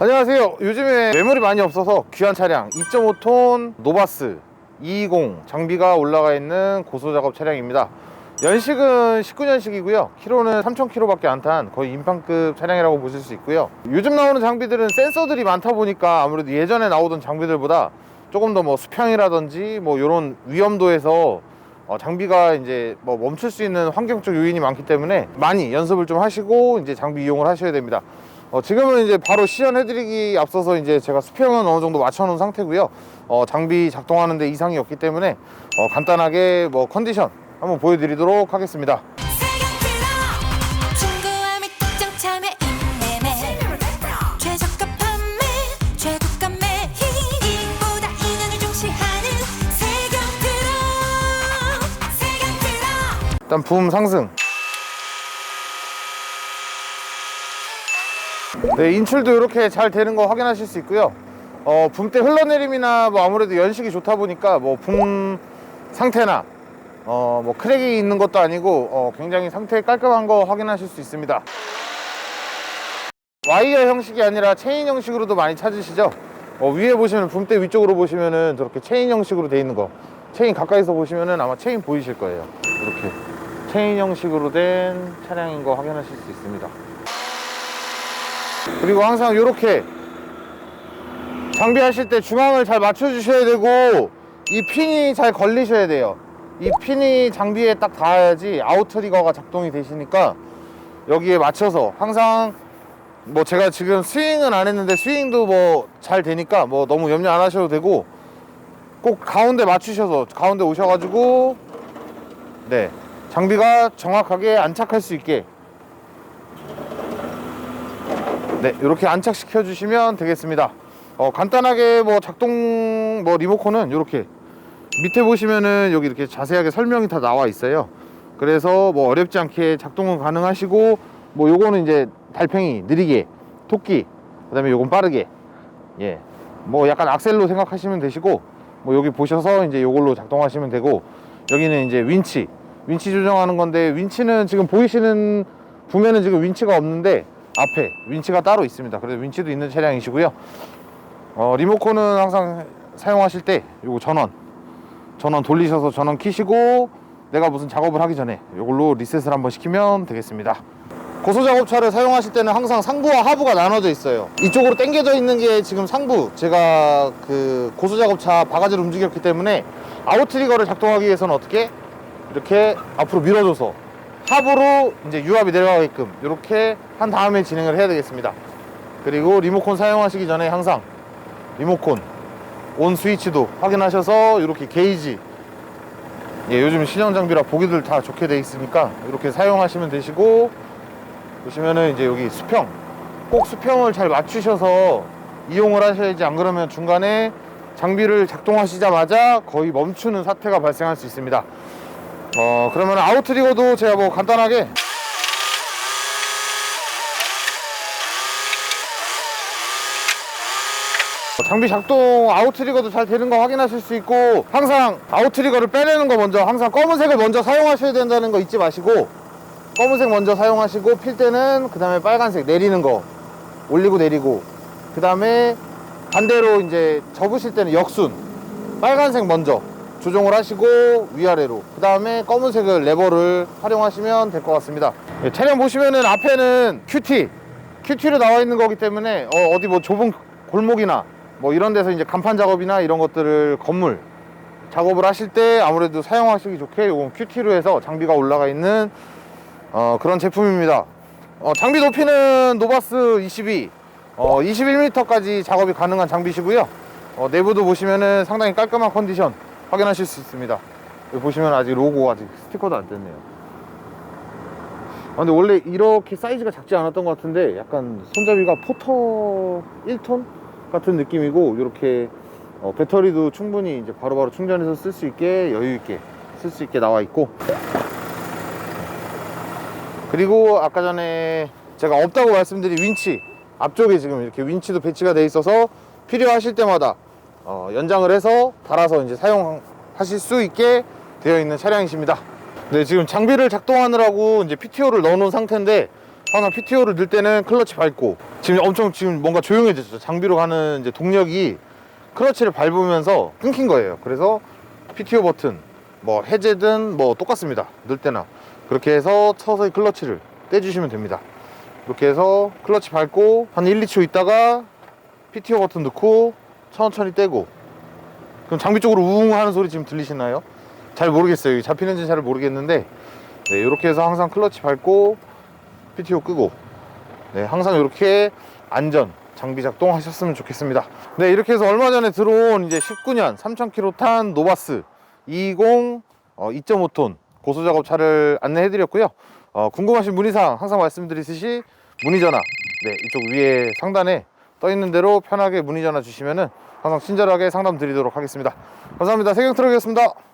안녕하세요. 요즘에 매물이 많이 없어서 귀한 차량 2.5톤 노바스 220 장비가 올라가 있는 고소작업 차량입니다. 연식은 19년식이고요. 키로는 3,000km밖에 안 탄 거의 인판급 차량이라고 보실 수 있고요. 요즘 나오는 장비들은 센서들이 많다 보니까 아무래도 예전에 나오던 장비들보다 조금 더 뭐 수평이라든지 뭐 이런 위험도에서 어, 장비가 이제 뭐 멈출 수 있는 환경적 요인이 많기 때문에 많이 연습을 좀 하시고 이제 장비 이용을 하셔야 됩니다. 어, 지금은 이제 바로 시연해드리기 앞서서 이제 제가 수평은 어느 정도 맞춰놓은 상태고요. 어, 장비 작동하는데 이상이 없기 때문에 어, 간단하게 뭐 컨디션 한번 보여드리도록 하겠습니다. 일단 붐 상승. 네, 인출도 이렇게 잘 되는 거 확인하실 수 있고요. 어, 붐 때 흘러내림이나 뭐 아무래도 연식이 좋다 보니까 뭐 붐 상태나 어, 뭐 크랙이 있는 것도 아니고 어, 굉장히 상태 깔끔한 거 확인하실 수 있습니다. 와이어 형식이 아니라 체인 형식으로도 많이 찾으시죠? 어, 위에 보시면 붐대 위쪽으로 보시면은 저렇게 체인 형식으로 돼 있는 거 체인 가까이서 보시면은 아마 체인 보이실 거예요 이렇게 체인 형식으로 된 차량인 거 확인하실 수 있습니다 그리고 항상 이렇게 장비하실 때 중앙을 잘 맞춰 주셔야 되고 이 핀이 잘 걸리셔야 돼요. 이 핀이 장비에 딱 닿아야지 아웃트리거가 작동이 되시니까 여기에 맞춰서 항상 뭐 제가 지금 스윙은 안 했는데 스윙도 뭐 잘 되니까 뭐 너무 염려 안 하셔도 되고 꼭 가운데 맞추셔서 가운데 오셔가지고 네 장비가 정확하게 안착할 수 있게 네 이렇게 안착시켜 주시면 되겠습니다. 어, 간단하게 뭐 작동 뭐 리모컨은 이렇게 밑에 보시면은 여기 이렇게 자세하게 설명이 다 나와 있어요. 그래서 뭐 어렵지 않게 작동은 가능하시고 뭐 요거는 이제 달팽이 느리게 토끼 그 다음에 요건 빠르게. 예. 뭐 약간 악셀로 생각하시면 되시고 뭐 여기 보셔서 이제 요걸로 작동하시면 되고 여기는 이제 윈치. 윈치 조정하는 건데 윈치는 지금 보이시는 보면은 지금 윈치가 없는데 앞에 윈치가 따로 있습니다. 그래서 윈치도 있는 차량이시고요. 어, 리모컨은 항상 사용하실 때 요거 전원 전원 돌리셔서 전원 키시고 내가 무슨 작업을 하기 전에 이걸로 리셋을 한번 시키면 되겠습니다. 고소 작업차를 사용하실 때는 항상 상부와 하부가 나눠져 있어요. 이쪽으로 당겨져 있는 게 지금 상부. 제가 그 고소 작업차 바가지를 움직였기 때문에 아웃트리거를 작동하기 위해서는 어떻게? 이렇게 앞으로 밀어줘서 하부로 이제 유압이 내려가게끔 이렇게 한 다음에 진행을 해야 되겠습니다. 그리고 리모컨 사용하시기 전에 항상 리모컨 온 스위치도 확인하셔서 이렇게 게이지 예, 요즘 신형 장비라 보기들 다 좋게 돼 있으니까 이렇게 사용하시면 되시고 보시면은 이제 여기 수평 꼭 수평을 잘 맞추셔서 이용을 하셔야지 안 그러면 중간에 장비를 작동하시자마자 거의 멈추는 사태가 발생할 수 있습니다 어 그러면 아웃트리거도 제가 뭐 간단하게. 장비 작동 아웃트리거도 잘 되는 거 확인하실 수 있고 항상 아웃트리거를 빼내는 거 먼저 항상 검은색을 먼저 사용하셔야 된다는 거 잊지 마시고 검은색 먼저 사용하시고 필 때는 그 다음에 빨간색 내리는 거 올리고 내리고 그 다음에 반대로 이제 접으실 때는 역순 빨간색 먼저 조정을 하시고 위아래로 그 다음에 검은색을 레버를 활용하시면 될 것 같습니다 예, 차량 보시면은 앞에는 큐티 큐티로 나와 있는 거기 때문에 어, 어디 뭐 좁은 골목이나 뭐 이런 데서 이제 간판 작업이나 이런 것들을 건물 작업을 하실 때 아무래도 사용하시기 좋게 요건 큐티로 해서 장비가 올라가 있는 어, 그런 제품입니다. 어, 장비 높이는 노바스 22, 어, 21m까지 작업이 가능한 장비시고요. 어, 내부도 보시면은 상당히 깔끔한 컨디션 확인하실 수 있습니다. 여기 보시면 아직 로고 아직 스티커도 안 뗐네요. 아, 근데 원래 이렇게 사이즈가 작지 않았던 것 같은데 약간 손잡이가 포터 1톤 같은 느낌이고 이렇게 어, 배터리도 충분히 이제 바로바로 충전해서 쓸 수 있게 여유 있게 쓸 수 있게 나와 있고 그리고 아까 전에 제가 없다고 말씀드린 윈치 앞쪽에 지금 이렇게 윈치도 배치가 돼 있어서 필요하실 때마다 어, 연장을 해서 달아서 이제 사용하실 수 있게 되어 있는 차량이십니다. 네, 지금 장비를 작동하느라고 이제 PTO를 넣어 놓은 상태인데 항상 PTO를 넣을 때는 클러치 밟고 지금 엄청 지금 뭔가 조용해졌죠. 장비로 가는 이제 동력이 클러치를 밟으면서 끊긴 거예요. 그래서 PTO 버튼 뭐 해제든 뭐 똑같습니다. 넣을 때나 그렇게 해서 서서히 클러치를 떼주시면 됩니다. 이렇게 해서 클러치 밟고 한 1, 2초 있다가 PTO 버튼 넣고 천천히 떼고 그럼 장비 쪽으로 우웅 하는 소리 지금 들리시나요? 잘 모르겠어요. 잡히는지 잘 모르겠는데 네, 이렇게 해서 항상 클러치 밟고 PTO 끄고 네, 항상 이렇게 안전 장비 작동하셨으면 좋겠습니다. 네, 이렇게 해서 얼마 전에 들어온 이제 19년 3,000km 탄 노바스 20 어, 2.5톤 고소 작업 차를 안내해 드렸고요. 어, 궁금하신 문의사항 항상 말씀드리듯이 문의 전화 네, 이쪽 위에 상단에 떠 있는 대로 편하게 문의 전화 주시면은 항상 친절하게 상담 드리도록 하겠습니다. 감사합니다. 세경 트럭이었습니다.